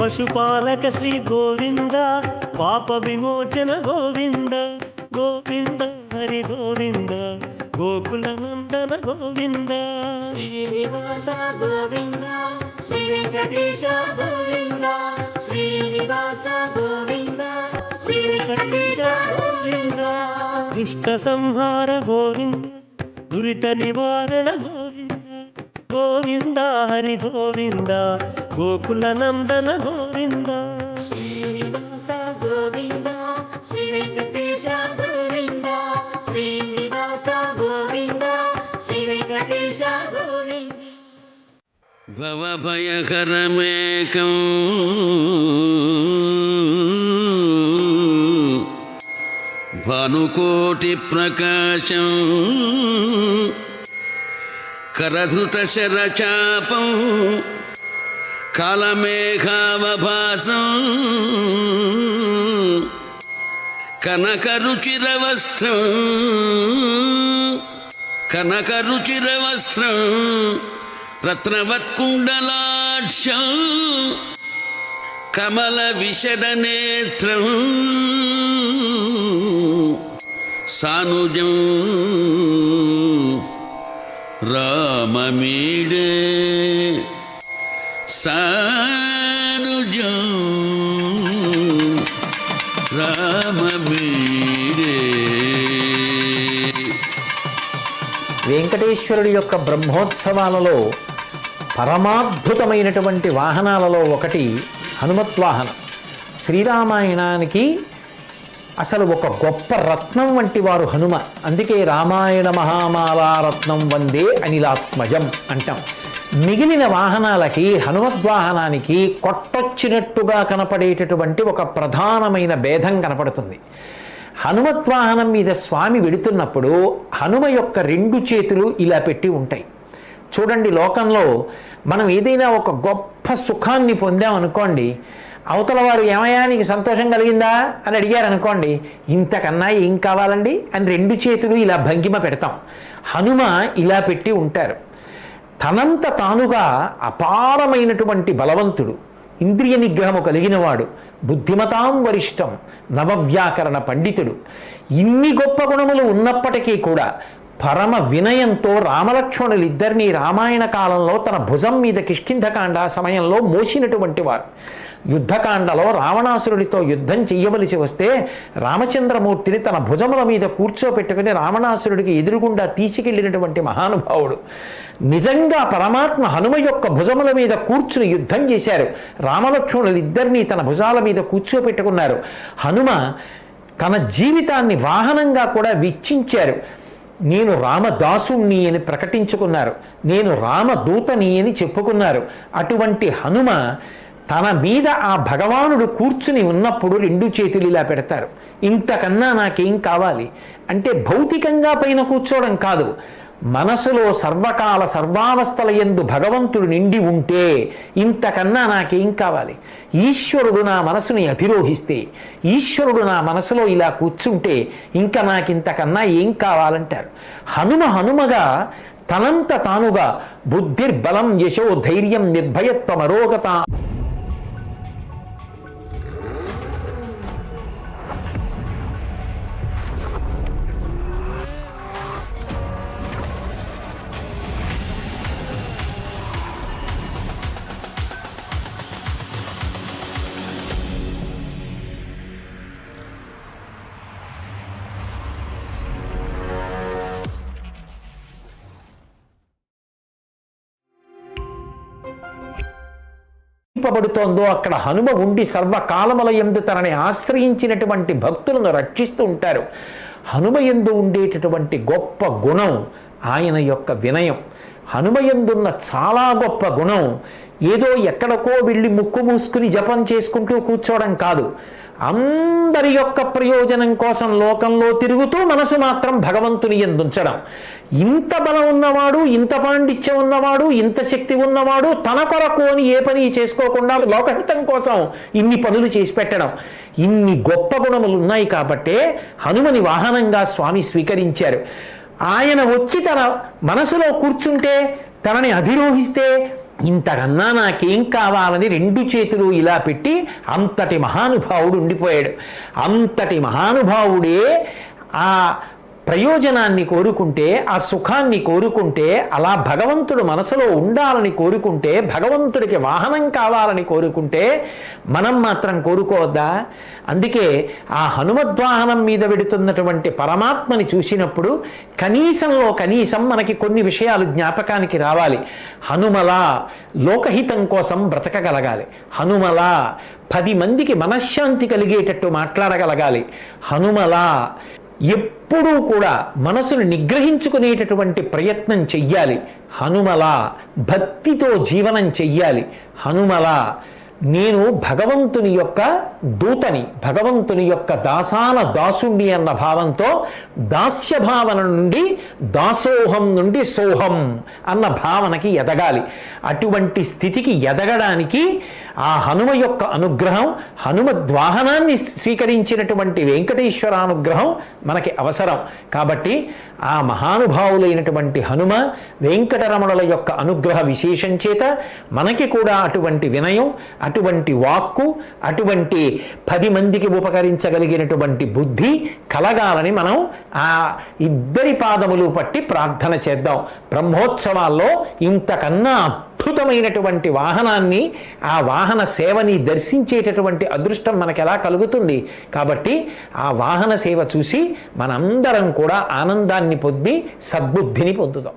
పశుపాలక శ్రీ గోవింద పాప విమోచన గోవింద గోవింద హరి గోవింద గోకుల నందన గోవింద. శ్రీనివాస గోవింద శ్రీ వెంకటేశ గోవింద శ్రీనివాస గోవింద శ్రీ వెంకటేశ గోవింద. దుష్ట సంహార గోవింద దురిత నివారణ గోవింద గోవింద హరి గోవింద గోకుల నందన గోవింద. శ్రీనివాస గోవింద శ్రీ వెంకటేశ గోవింద శ్రీనివాస గోవింద శ్రీ వెంకటేశ గోవింద. భవభయకరమేకం భానుకోటి ప్రకాశం. కరధృత శరచాపం కాలమేఘావభాసం కనకరుచిరవస్త్రం కనకరుచిరవస్త్రం రత్నవత్కుండలాక్షం కమల విశదనేత్రం సానుజం రామమీడే సానుజం. రామమీడే. వెంకటేశ్వరుడి యొక్క బ్రహ్మోత్సవాలలో పరమాద్భుతమైనటువంటి వాహనాలలో ఒకటి హనుమత్ వాహనం శ్రీరామాయణానికి అసలు ఒక గొప్ప రత్నం వంటి వారు హనుమ. అందుకే రామాయణ మహామాలారత్నం వందే అనిలాత్మజం అంటాం. మిగిలిన వాహనాలకి హనుమద్వాహనానికి కొట్టొచ్చినట్టుగా కనపడేటటువంటి ఒక ప్రధానమైన భేదం కనపడుతుంది. హనుమద్వాహనం మీద స్వామి వెడుతున్నప్పుడు హనుమ యొక్క రెండు చేతులు ఇలా పెట్టి ఉంటాయి. చూడండి లోకంలో మనం ఏదైనా ఒక గొప్ప సుఖాన్ని పొందాం అనుకోండి అవతల వారు ఏమయ్యా నీకు సంతోషం కలిగిందా? అని అడిగారు అనుకోండి ఇంతకన్నా ఏం కావాలండి? అని రెండు చేతులు ఇలా భంగిమ పెడతాం. హనుమ ఇలా పెట్టి ఉంటారు. తనంత తానుగా అపారమైనటువంటి బలవంతుడు ఇంద్రియ నిగ్రహము కలిగినవాడు బుద్ధిమతాం వరిష్టం నవవ్యాకరణ పండితుడు. ఇన్ని గొప్ప గుణములు ఉన్నప్పటికీ కూడా పరమ వినయంతో రామలక్ష్మణులిద్దరినీ రామాయణ కాలంలో తన భుజం మీద కిష్కింధకాండ సమయంలో మోసినటువంటి వారు. యుద్ధకాండలో రావణాసురుడితో యుద్ధం చెయ్యవలసి వస్తే రామచంద్రమూర్తిని తన భుజముల మీద కూర్చోపెట్టుకుని రావణాసురుడికి ఎదురుగుండా తీసుకెళ్ళినటువంటి మహానుభావుడు. నిజంగా పరమాత్మ హనుమ యొక్క భుజముల మీద కూర్చుని యుద్ధం చేశారు. రామలక్ష్మణులు ఇద్దరినీ తన భుజాల మీద కూర్చోపెట్టుకున్నారు. హనుమ తన జీవితాన్ని వాహనంగా కూడా వెచ్చించారు నేను రామదాసుణ్ణి అని ప్రకటించుకున్నారు. నేను రామదూతని అని చెప్పుకున్నారు. అటువంటి హనుమ తన మీద ఆ భగవానుడు కూర్చుని ఉన్నప్పుడు రెండు చేతులు ఇలా పెడతారు. ఇంతకన్నా నాకేం కావాలి? అంటే భౌతికంగా పైన కూర్చోవడం కాదు. మనసులో సర్వకాల సర్వావస్థల ఎందు భగవంతుడు నిండి ఉంటే ఇంతకన్నా నాకేం కావాలి? ఈశ్వరుడు నా మనసుని అధిరోహిస్తే ఈశ్వరుడు నా మనసులో ఇలా కూర్చుంటే ఇంకా నాకింతకన్నా ఏం కావాలంటారు? హనుమ హనుమగా తనంత తానుగా బుద్ధిర్బలం యశో ధైర్యం నిర్భయత్వం అరోగత పబడుతోందో అక్కడ హనుమ ఉండి సర్వకాలముల ఎందు తనని ఆశ్రయించినటువంటి భక్తులను రక్షిస్తూ ఉంటారు. హనుమ ఎందు ఉండేటటువంటి గొప్ప గుణం ఆయన యొక్క వినయం. హనుమ ఎందున్న చాలా గొప్ప గుణం ఏదో ఎక్కడికో వెళ్ళి ముక్కు మూసుకుని జపం చేసుకుంటూ కూర్చోవడం కాదు. అందరి యొక్క ప్రయోజనం కోసం లోకంలో తిరుగుతూ మనసు మాత్రం భగవంతుని ఎందుంచడం. ఇంత బలం ఉన్నవాడు ఇంత పాండిత్యం ఉన్నవాడు ఇంత శక్తి ఉన్నవాడు తన కొరకు అని ఏ పని చేసుకోకుండా లోకహితం కోసం ఇన్ని పనులు చేసి పెట్టడం. ఇన్ని గొప్ప గుణములు ఉన్నాయి కాబట్టే హనుమని వాహనంగా స్వామి స్వీకరించారు. ఆయన వచ్చి తన మనసులో కూర్చుంటే తనని అధిరోహిస్తే ఇంతకన్నా నాకేం కావాలని రెండు చేతులు ఇలా పెట్టి అంతటి మహానుభావుడు ఉండిపోయాడు. అంతటి మహానుభావుడే ఆ ప్రయోజనాన్ని కోరుకుంటే ఆ సుఖాన్ని కోరుకుంటే అలా భగవంతుడు మనసులో ఉండాలని కోరుకుంటే భగవంతుడికి వాహనం కావాలని కోరుకుంటే మనం మాత్రం కోరుకోవద్దా? అందుకే ఆ హనుమద్వాహనం మీద వెడుతున్నటువంటి పరమాత్మని చూసినప్పుడు కనీసంలో కనీసం మనకి కొన్ని విషయాలు జ్ఞాపకానికి రావాలి. హనుమలా లోకహితం కోసం బ్రతకగలగాలి. హనుమలా పది మందికి మనశ్శాంతి కలిగేటట్టు మాట్లాడగలగాలి. హనుమలా ఎప్పుడూ కూడా మనసును నిగ్రహించుకునేటటువంటి ప్రయత్నం చెయ్యాలి. హనుమల భక్తితో జీవనం చెయ్యాలి. హనుమల నేను భగవంతుని యొక్క దూతని భగవంతుని యొక్క దాసాన దాసుణ్ణి అన్న భావంతో దాస్య భావన నుండి దాసోహం నుండి సోహం అన్న భావనకి ఎదగాలి. అటువంటి స్థితికి ఎదగడానికి ఆ హనుమ యొక్క అనుగ్రహం హనుమద్వాహనాన్ని స్వీకరించినటువంటి వెంకటేశ్వర అనుగ్రహం మనకి అవసరం. కాబట్టి ఆ మహానుభావులైనటువంటి హనుమ వెంకటరమణుల యొక్క అనుగ్రహ విశేషం చేత మనకి కూడా అటువంటి వినయం అటువంటి వాక్కు అటువంటి పది మందికి ఉపకరించగలిగినటువంటి బుద్ధి కలగాలని మనం ఆ ఇద్దరి పాదములు పట్టి ప్రార్థన చేద్దాం. బ్రహ్మోత్సవాల్లో ఇంతకన్నా అద్భుతమైనటువంటి వాహనాన్ని ఆ వాహన సేవని దర్శించేటటువంటి అదృష్టం మనకు ఎలా కలుగుతుంది? కాబట్టి ఆ వాహన సేవ చూసి మనందరం కూడా ఆనందాన్ని పొంది సద్బుద్ధిని పొందుదాం.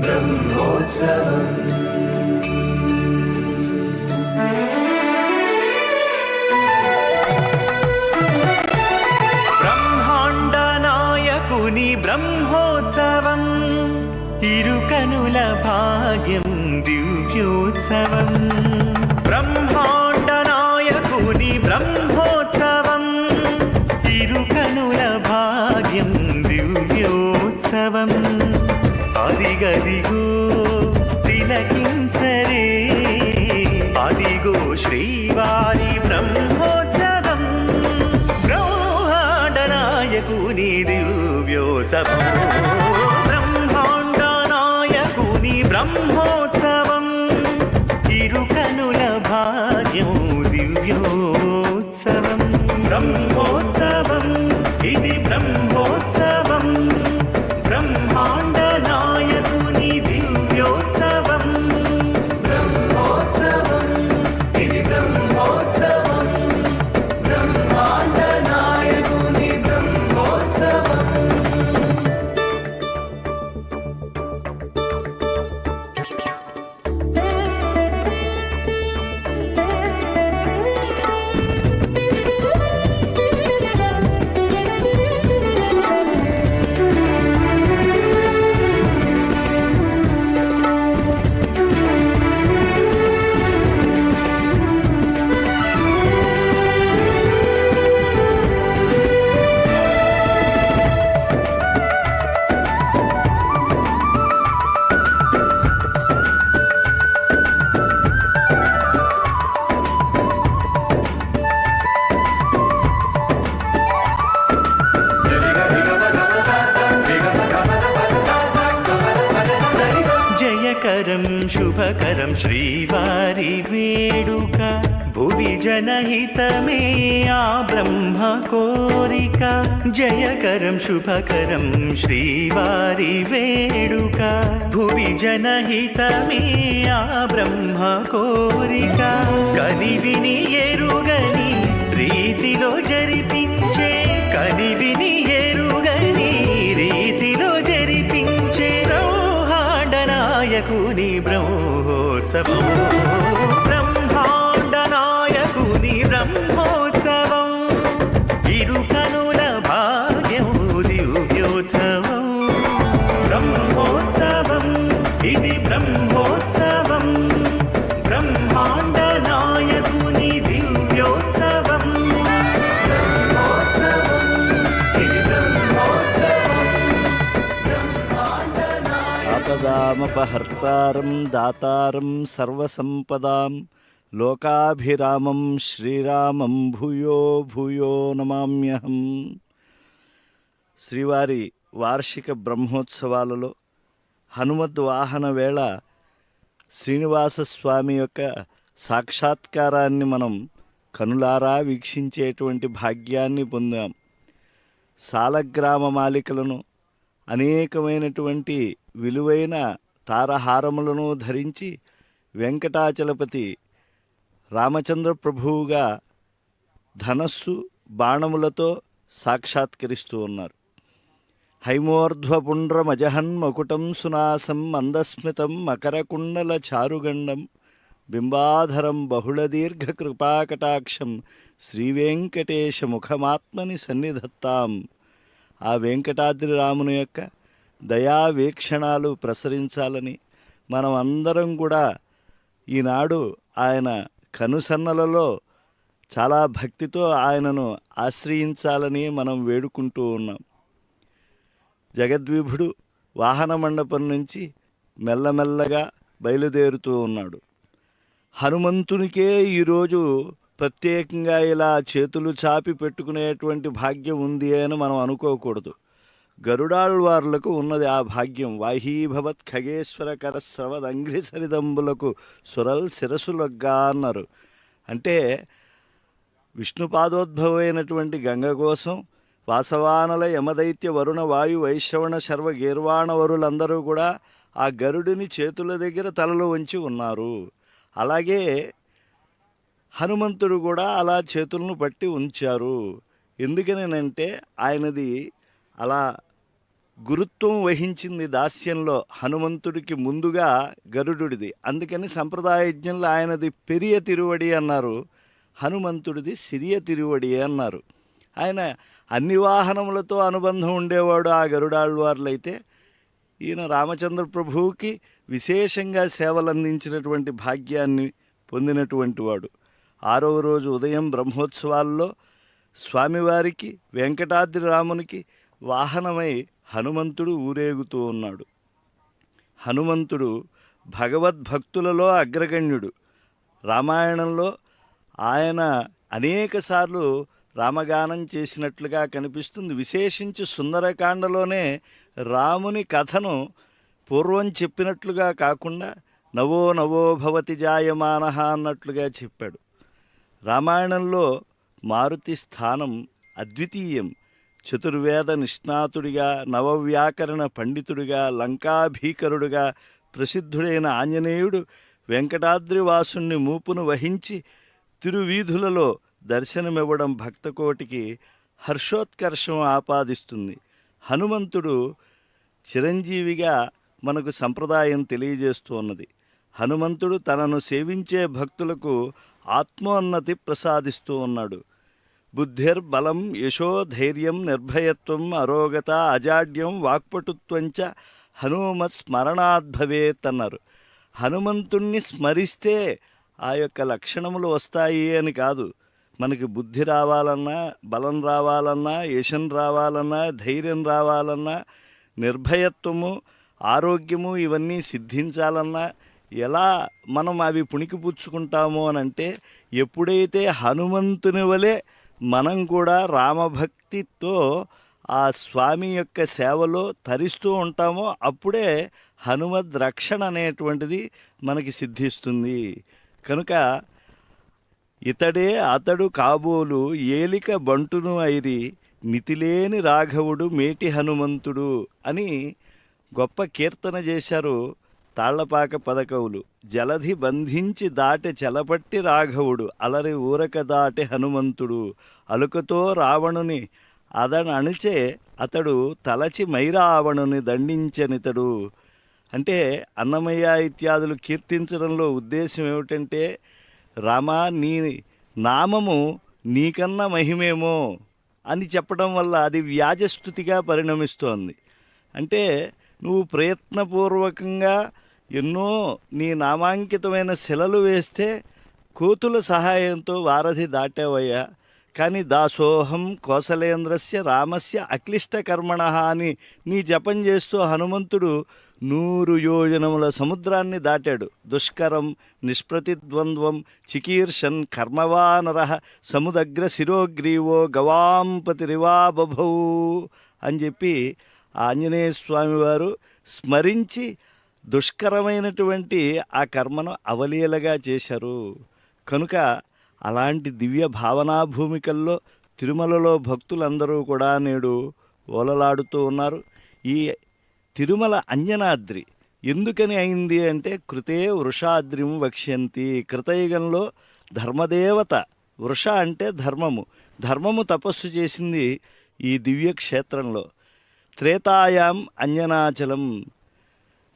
బ్రహ్మాండ బ్రహ్మోత్సవం ఇరుకనుల భాగ్యం దివ్యోత్సవం బ్రహ్మోత్సవం. తిరుకనుల భాగ్యం దివ్యో శ్రీవారి వేడుక భువి జనహితమే ఆ బ్రహ్మ కోరిక. జయకరం శుభకరం శ్రీవారి వేడుక భువి జనహితమే ఆ బ్రహ్మ కోరిక. కనివిని ఎరుగని రీతిలో జరిపించే బ్రహ్మోత్సవం ఉపహర్తారం దాతారం సర్వసంపదాం లోకాభిరామం శ్రీరామం భూయో భూయో నమామ్యహం. శ్రీవారి వార్షిక బ్రహ్మోత్సవాలలో హనుమద్ వాహన వేళ శ్రీనివాస స్వామి యొక్క సాక్షాత్కారాన్ని మనం కనులారా వీక్షించేటువంటి భాగ్యాన్ని పొందాం. సాలగ్రామ మాలికలను అనేకమైనటువంటి విలువైన తారహారములను ధరించి వెంకటాచలపతి రామచంద్ర ప్రభువుగా ధనస్సు బాణములతో సాక్షాత్కరిస్తూ ఉన్నారు. హైమోర్ధ్వపుండ్రమజహన్ మకుటం సునాసం మందస్మితం మకరకుండల చారుగండం బింబాధరం బహుళదీర్ఘకృపాకటాక్షం శ్రీవేంకటేశ ముఖమాత్మని సన్నిధత్తాం. ఆ వెంకటాద్రి రాముని యొక్క దయా వీక్షణాలు ప్రసరించాలని మనం అందరం కూడా ఈనాడు ఆయన కనుసన్నలలో చాలా భక్తితో ఆయనను ఆశ్రయించాలని మనం వేడుకుంటూ ఉన్నాం. జగద్విభుడు వాహన మండపం నుంచి మెల్లమెల్లగా బయలుదేరుతూ ఉన్నాడు. హనుమంతునికే ఈరోజు ప్రత్యేకంగా ఇలా చేతులు చాపి పెట్టుకునేటువంటి భాగ్యం ఉంది అని మనం అనుకోకూడదు. గరుడాళ్వార్లకు ఉన్నది ఆ భాగ్యం. వాహీభవత్ ఖగేశ్వరకర కరస్రవదంఘ్రి సరిదంబులకు సురల్ శిరసులగ్గా అన్నారు. అంటే విష్ణుపాదోద్భవమైనటువంటి గంగ కోసం వాసవానల యమదైత్య వరుణ వాయు వైశ్రవణ శర్వ గీర్వాణవరులందరూ కూడా ఆ గరుడిని చేతుల దగ్గర తలలు ఉంచి ఉన్నారు. అలాగే హనుమంతుడు కూడా అలా చేతులను పట్టి ఉంచారు. ఎందుకనేనంటే ఆయనది అలా గురుత్వం వహించింది దాస్యంలో హనుమంతుడికి ముందుగా గరుడుడిది. అందుకని సంప్రదాయజ్ఞంలో ఆయనది పెరియ తిరువడి అన్నారు. హనుమంతుడిది సిరియ తిరువడి అన్నారు. ఆయన అన్ని వాహనములతో అనుబంధం ఉండేవాడు ఆ గరుడాళ్వార్లైతే. ఈయన రామచంద్ర ప్రభువుకి విశేషంగా సేవలు అందించినటువంటి భాగ్యాన్ని పొందినటువంటి వాడు. ఆరవ రోజు ఉదయం బ్రహ్మోత్సవాల్లో స్వామివారికి వెంకటాద్రి రామునికి వాహనమై హనుమంతుడు ఊరేగుతూ ఉన్నాడు. హనుమంతుడు భగవద్భక్తులలో అగ్రగణ్యుడు. రామాయణంలో ఆయన అనేకసార్లు రామగానం చేసినట్లుగా కనిపిస్తుంది. విశేషించి సుందరకాండలోనే రాముని కథను పూర్వం చెప్పినట్లుగా కాకుండా నవో నవో భవతి జాయమాన అన్నట్లుగా చెప్పాడు. రామాయణంలో మారుతి స్థానం అద్వితీయం. చతుర్వేద నిష్ణాతుడిగా నవవ్యాకరణ పండితుడిగా లంకాభీకరుడుగా ప్రసిద్ధుడైన ఆంజనేయుడు వెంకటాద్రి వాసుణ్ణి మూపును వహించి తిరువీధులలో దర్శనమివ్వడం భక్తకోటికి హర్షోత్కర్షం ఆపాదిస్తుంది. హనుమంతుడు చిరంజీవిగా మనకు సంప్రదాయం తెలియజేస్తూ ఉన్నది. హనుమంతుడు తనను సేవించే భక్తులకు ఆత్మోన్నతి ప్రసాదిస్తూ ఉన్నాడు. బుద్ధిర్బలం యశో ధైర్యం నిర్భయత్వం అరోగత అజాడ్యం వాక్పటుత్వంచ హనుమత్ స్మరణాద్భవేత్ అన్నారు. హనుమంతుణ్ణి స్మరిస్తే ఆ యొక్క లక్షణములు వస్తాయి అని కాదు. మనకి బుద్ధి రావాలన్నా బలం రావాలన్నా యశం రావాలన్నా ధైర్యం రావాలన్నా నిర్భయత్వము ఆరోగ్యము ఇవన్నీ సిద్ధించాలన్నా ఎలా మనం అవి పుణికిపుచ్చుకుంటాము అని అంటే ఎప్పుడైతే హనుమంతుని వలె మనం కూడా రామభక్తితో ఆ స్వామి యొక్క సేవలో తరిస్తూ ఉంటామో అప్పుడే హనుమద్ రక్షణ అనేటువంటిది మనకి సిద్ధిస్తుంది. కనుక ఇతడే అతడు కాబోలు ఏలిక బంటును ఐరి మితిలేని రాఘవుడు మేటి హనుమంతుడు అని గొప్ప కీర్తన చేశారు తాళ్ళపాక పదకవులు. జలధి బంధించి దాటె చెలపట్టి రాఘవుడు. అలరి ఊరక దాటె హనుమంతుడు. అలుకతో రావణుని అదను అణిచే అతడు తలచి మైరావణుని దండించనితడు. అంటే అన్నమయ్య ఇత్యాదులు కీర్తించడంలో ఉద్దేశం ఏమిటంటే రామా నీ నామము నీకన్నా మహిమేమో అని చెప్పడం వల్ల అది వ్యాజస్థుతిగా పరిణమిస్తోంది. అంటే నువ్వు ప్రయత్నపూర్వకంగా ఎన్నో నీ నామాంకితమైన శిలలు వేస్తే కోతుల సహాయంతో వారధి దాటావయ్యా. కానీ దాసోహం కోసలేంద్రస్య రామస్య అక్లిష్ట కర్మణ అని నీ జపం చేస్తూ హనుమంతుడు నూరు యోజనముల సముద్రాన్ని దాటాడు. దుష్కరం నిష్ప్రతిద్వంద్వం చికీర్షన్ కర్మవానర సముదగ్ర శిరోగ్రీవో గవాంపతిరివా బభౌ అని చెప్పి ఆంజనేయ స్వామివారు స్మరించి దుష్కరమైనటువంటి ఆ కర్మను అవలీలగా చేశారు. కనుక అలాంటి దివ్య భావనా భూమికల్లో తిరుమలలో భక్తులందరూ కూడా నేడు ఓలలాడుతూ ఉన్నారు. ఈ తిరుమల అంజనాద్రి ఎందుకని అయింది అంటే కృతే వృషాద్రిం వక్ష్యంతి. కృతయుగంలో ధర్మదేవత వృష అంటే ధర్మము. ధర్మము తపస్సు చేసింది ఈ దివ్య క్షేత్రంలో త్రేతాయాం అంజనాచలం.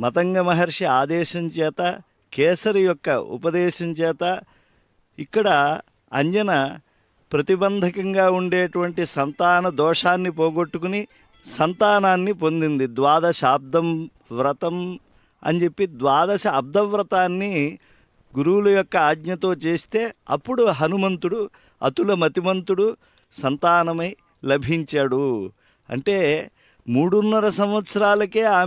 మతంగ మహర్షి ఆదేశం చేత కేసరి యొక్క ఉపదేశం చేత ఇక్కడ అంజన ప్రతిబంధకంగా ఉండేటువంటి సంతాన దోషాన్ని పోగొట్టుకుని సంతానాన్ని పొందింది. ద్వాదశాబ్దం వ్రతం అని చెప్పి ద్వాదశ అబ్దవ్రతాన్ని గురువుల యొక్క ఆజ్ఞతో చేస్తే అప్పుడు హనుమంతుడు అతుల మతిమంతుడు సంతానమై లభించాడు. అంటే మూడున్నర సంవత్సరాలకే ఆమె